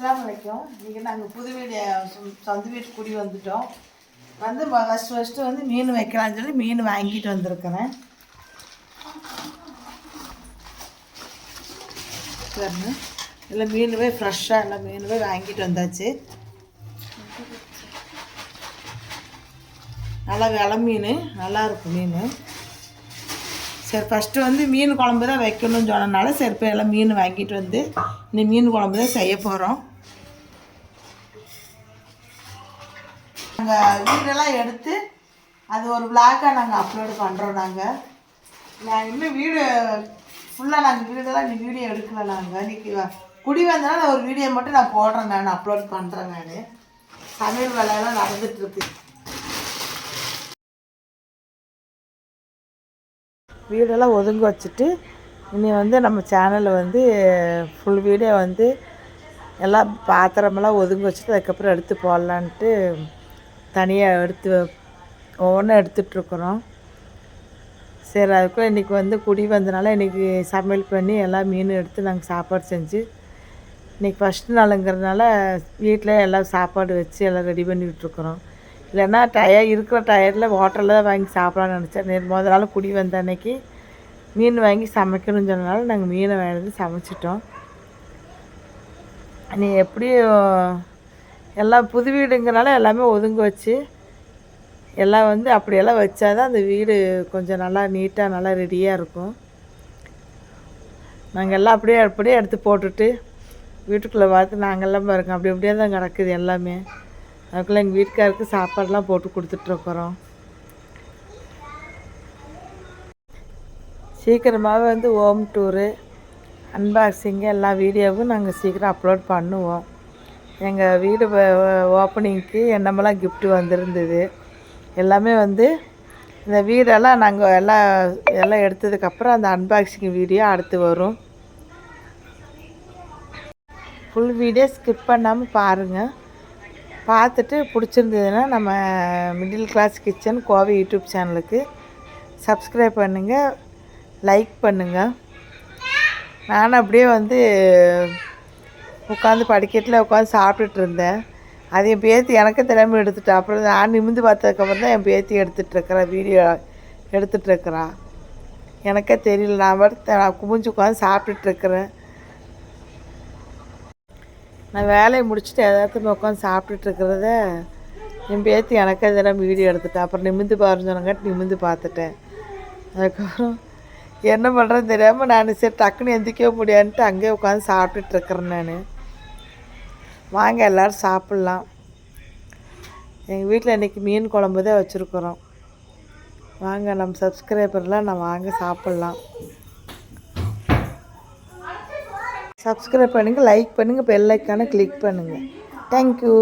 அஸ்லாம் வலைக்கும் இன்றைக்கி நாங்கள் புது வீடு சொந்த வீட்டு குடி வந்துட்டோம். வந்து ஃபஸ்ட்டு ஃபஸ்ட்டு வந்து மீன் வைக்கலாம்னு சொல்லி மீன் வாங்கிட்டு வந்திருக்கிறேன். எல்லாம் மீன் போய் ஃப்ரெஷ்ஷாக எல்லாம் போய் வாங்கிட்டு வந்தாச்சு. நல்லா வில மீன் நல்லாயிருக்கும் மீன். சரி ஃபஸ்ட்டு வந்து மீன் குழம்பு தான் வைக்கணும்னு சொன்னனால சரி இப்போ எல்லாம் மீன் வாங்கிட்டு வந்து இந்த மீன் குழம்பு தான் செய்ய போகிறோம் நாங்கள் வீடெல்லாம் எடுத்து அது ஒரு விளாக்காக நாங்கள் அப்லோடு பண்ணுறோம் நாங்கள் நான் இன்னும் வீடு ஃபுல்லாக நாங்கள் வீடெல்லாம் நீ வீடியோ எடுக்கல நாங்கள் இன்றைக்கி வ- குடி வந்தனால ஒரு வீடியோ மட்டும் நான் போடுறேன் நான் அப்லோட் பண்ணுறேன் நான். சமையல் வேலையெல்லாம் நடந்துட்டுருக்கு. வீடெல்லாம் ஒதுங்க வச்சுட்டு இனி வந்து நம்ம சேனலில் வந்து ஃபுல் வீடியோ வந்து எல்லாம் பாத்திரமெல்லாம் ஒதுங்க வச்சுட்டு அதுக்கப்புறம் எடுத்து போடலான்ட்டு தனியாக எடுத்து ஒவ்வொன்றும் எடுத்துகிட்ருக்குறோம் சரி அதுக்குள்ளே இன்றைக்கி வந்து குடி வந்தனால இன்றைக்கி சமையல் பண்ணி எல்லாம் மீன் எடுத்து நாங்கள் சாப்பாடு செஞ்சு இன்றைக்கி ஃபஸ்ட் நாளுங்கிறதுனால வீட்டில் எல்லாம் சாப்பாடு வச்சு எல்லாம் ரெடி பண்ணிகிட்ருக்குறோம் இல்லைன்னா டயர் இருக்கிற டயரில் ஹோட்டலில் தான் வாங்கி சாப்பிடலாம்னு நினச்சேன். நேற்று முதல் நாள் குடி வந்த அன்னைக்கு மீன் வாங்கி சமைக்கணும்னு சொன்னனால நாங்கள் மீனை வாங்கி சமைச்சிட்டோம். நீ எப்படியும் எல்லாம் புது வீடுங்கிறனால எல்லாமே ஒதுங்க வச்சு எல்லாம் வந்து அப்படியெல்லாம் வச்சா தான் அந்த வீடு கொஞ்சம் நல்லா நீட்டாக நல்லா ரெடியாக இருக்கும். நாங்கள் எல்லாம் அப்படியே அப்படியே எடுத்து போட்டுட்டு வீட்டுக்குள்ளே பார்த்து நாங்கள்லாம் பாருங்க அப்படி அப்படியே தான் கிடக்குது எல்லாமே. அதுக்குள்ளே எங்கள் வீட்டுக்காருக்கு சாப்பாடெலாம் போட்டு கொடுத்துட்ருக்குறோம் சீக்கிரமாகவே வந்து ஹோம் டூரு அன்பாக்சிங்கு எல்லா வீடியோவும் நாங்கள் சீக்கிரம் அப்லோட் பண்ணுவோம். எங்கள் வீடு ஓப்பனிங்க்கு என்னமெல்லாம் கிஃப்ட்டு வந்திருந்தது எல்லாமே வந்து இந்த வீடெல்லாம் நாங்கள் எல்லாம் எல்லாம் எடுத்ததுக்கப்புறம் அந்த அன்பாக்சிங் வீடியோ அடுத்து வரும். ஃபுல் வீடியோ ஸ்கிப் பண்ணாமல் பாருங்கள் பார்த்துட்டு பிடிச்சிருந்ததுன்னா நம்ம middle class kitchen Kovai YouTube சேனலுக்கு சப்ஸ்கிரைப் பண்ணுங்கள் லைக் பண்ணுங்கள் நான் அப்படியே வந்து உட்காந்து படிக்கட்டில் உட்காந்து சாப்பிட்டுட்டு இருந்தேன் அது என் பேத்தி எனக்கு தெரியாமல் எடுத்துட்டேன் அப்புறம் நான் நிமிந்து பார்த்ததுக்கப்புறம் தான் என் பேத்தி எடுத்துகிட்ருக்குறேன் வீடியோ எடுத்துகிட்ருக்குறான் எனக்கே தெரியல. நான் படுத்த நான் குமிஞ்சு உட்காந்து சாப்பிட்டுட்ருக்குறேன். நான் வேலையை முடிச்சுட்டு எதார்த்தமாக உட்காந்து சாப்பிட்டுட்ருக்கிறத என் பேத்தி எனக்கே தெரியாமல் வீடியோ எடுத்துட்டேன் அப்புறம் நிமிந்து பாருன்னு சொன்னங்காட்டி நிமிந்து பார்த்துட்டேன். அதுக்கப்புறம் என்ன பண்ணுறேன்னு தெரியாமல் நான் சரி டக்குன்னு எந்திக்கவே முடியான்ட்டு அங்கேயே உட்காந்து சாப்பிட்டுட்ருக்குறேன் நான். வாங்க எல்லோரும் சாப்பிட்லாம். எங்கள் வீட்டில் இன்றைக்கி மீன் குழம்பு தான் வச்சுருக்குறோம். வாங்க நம்ம சப்ஸ்கிரைபர்லாம் நான் வாங்க சாப்பிட்லாம். சப்ஸ்கிரைப் பண்ணுங்கள் லைக் பண்ணுங்கள் பெல் ஐக்கானை கிளிக் பண்ணுங்கள் தேங்க்யூ